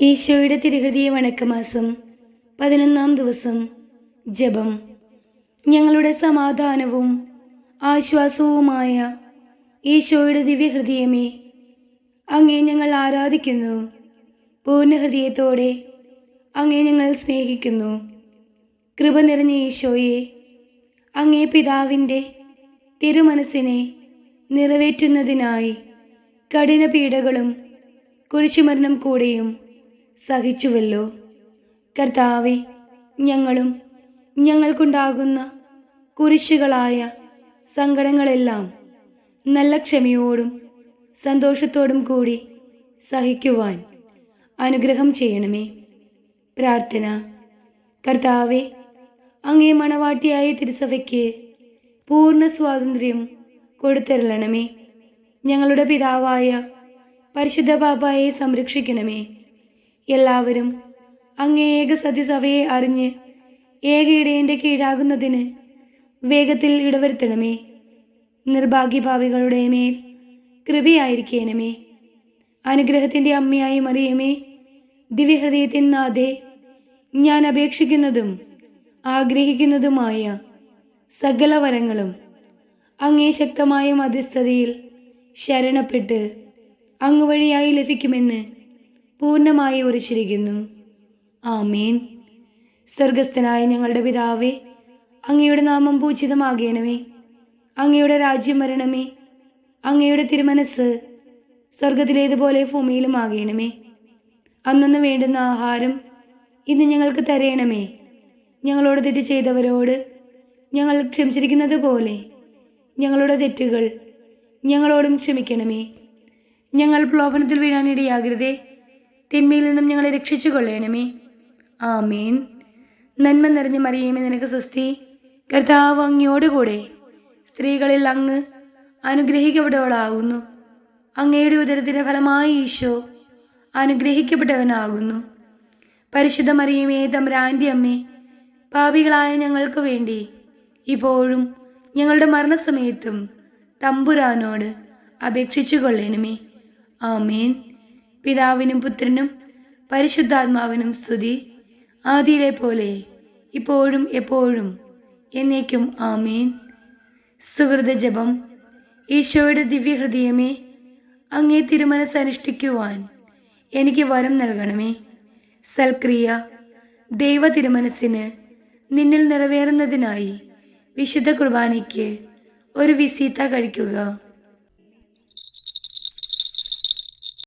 ഈശോയുടെ തിരുഹൃദയ വണക്കമാസം പതിനൊന്നാം ദിവസം ജപം. ഞങ്ങളുടെ സമാധാനവും ആശ്വാസവുമായ ഈശോയുടെ ദിവ്യഹൃദയമേ അങ്ങേ ഞങ്ങൾ ആരാധിക്കുന്നു. പൂർണഹൃദയത്തോടെ അങ്ങേ ഞങ്ങൾ സ്നേഹിക്കുന്നു. കൃപ നിറഞ്ഞ ഈശോയെ അങ്ങേ പിതാവിന്റെ തിരുമനസ്സിനെ നിറവേറ്റുന്നതിനായി കഠിന പീഡകളും കുരിശുമരണം കൂടെയും സഹിച്ചുവല്ലോ. കർത്താവെ ഞങ്ങളും ഞങ്ങൾക്കുണ്ടാകുന്ന കുരിശുകളായ സങ്കടങ്ങളെല്ലാം നല്ല ക്ഷമയോടും സന്തോഷത്തോടും കൂടി സഹിക്കുവാൻ അനുഗ്രഹം ചെയ്യണമേ. പ്രാർത്ഥന. കർത്താവെ അങ്ങേ മണവാട്ടിയായ തിരുസഭയ്ക്ക് പൂർണ സ്വാതന്ത്ര്യം കൊടുത്തരളണമേ. ഞങ്ങളുടെ പിതാവായ പരിശുദ്ധ പാപ്പായെ സംരക്ഷിക്കണമേ. എല്ലാവരും അങ്ങേ ഏക സത്യസഭയെ അറിഞ്ഞ് ഏക ഇടയന്റെ കീഴാകുന്നതിന് വേഗത്തിൽ ഇടവരുത്തണമേ. നിർഭാഗ്യഭാവികളുടെ മേൽ കൃപയായിരിക്കണമേ. അനുഗ്രഹത്തിന്റെ അമ്മയായി മറിയമേ ദിവ്യഹൃദയത്തിൻ നാഥേ ഞാൻ അപേക്ഷിക്കുന്നതും ആഗ്രഹിക്കുന്നതുമായ സകല വരങ്ങളും അങ്ങേ ശക്തമായ മധ്യസ്ഥതയിൽ ശരണപ്പെട്ട് അങ്ങ് വഴിയായി ലഭിക്കുമെന്ന് പൂർണമായി ഒരിച്ചിരിക്കുന്നു ആമേൻ. സ്വർഗസ്ഥനായ ഞങ്ങളുടെ പിതാവേ അങ്ങയുടെ നാമം പൂജിതമാകണമേ. അങ്ങയുടെ രാജ്യം വരണമേ. അങ്ങയുടെ തിരുമനസ് സ്വർഗത്തിലേതുപോലെ ഭൂമിയിലും ആകണമേ. അന്നന്ന് വേണ്ടുന്ന ആഹാരം ഇന്ന് ഞങ്ങൾക്ക് തരയണമേ ഞങ്ങളോട് തെറ്റ് ചെയ്തവരോട് ഞങ്ങൾ ക്ഷമിച്ചിരിക്കുന്നത് പോലെ ഞങ്ങളുടെ തെറ്റുകൾ ഞങ്ങളോടും ക്ഷമിക്കണമേ. ഞങ്ങൾ പ്രലോഭനത്തിൽ വീഴാനിടയാകരുതേ തിന്മയിൽ നിന്നും ഞങ്ങളെ രക്ഷിച്ചു കൊള്ളണമേ ആമേൻ. നന്മ നിറഞ്ഞ മറിയമേ നിനക്ക് സ്വസ്തി. കർത്താവ് അങ്ങയോടുകൂടെ സ്ത്രീകളിൽ അങ്ങ് അനുഗ്രഹിക്കപ്പെട്ടവളാകുന്നു. അങ്ങയുടെ ഉദരത്തിന്റെ ഫലമായി ഈശോ അനുഗ്രഹിക്കപ്പെട്ടവനാകുന്നു. പരിശുദ്ധ മറിയമേ തമ്പ്രാന്റെ അമ്മേ പാപികളായ ഞങ്ങൾക്ക് വേണ്ടി ഇപ്പോഴും ഞങ്ങളുടെ മരണസമയത്തും തമ്പുരാനോട് അപേക്ഷിച്ചു കൊള്ളണമേ ആമേൻ. പിതാവിനും പുത്രനും പരിശുദ്ധാത്മാവിനും സ്തുതി. ആദിയിലെ പോലെ ഇപ്പോഴും എപ്പോഴും എന്നേക്കും ആമീൻ. സുഹൃത ജപം. ഈശോയുടെ ദിവ്യഹൃദയമേ അങ്ങേ തിരുമനസ് അനുഷ്ഠിക്കുവാൻ എനിക്ക് വരം നൽകണമേ. സൽക്രിയ ദൈവ തിരുമനസ്സിന് നിന്നിൽ നിറവേറുന്നതിനായി വിശുദ്ധ കുർബാനയ്ക്ക് ഒരു വിസീത്ത കഴിക്കുക.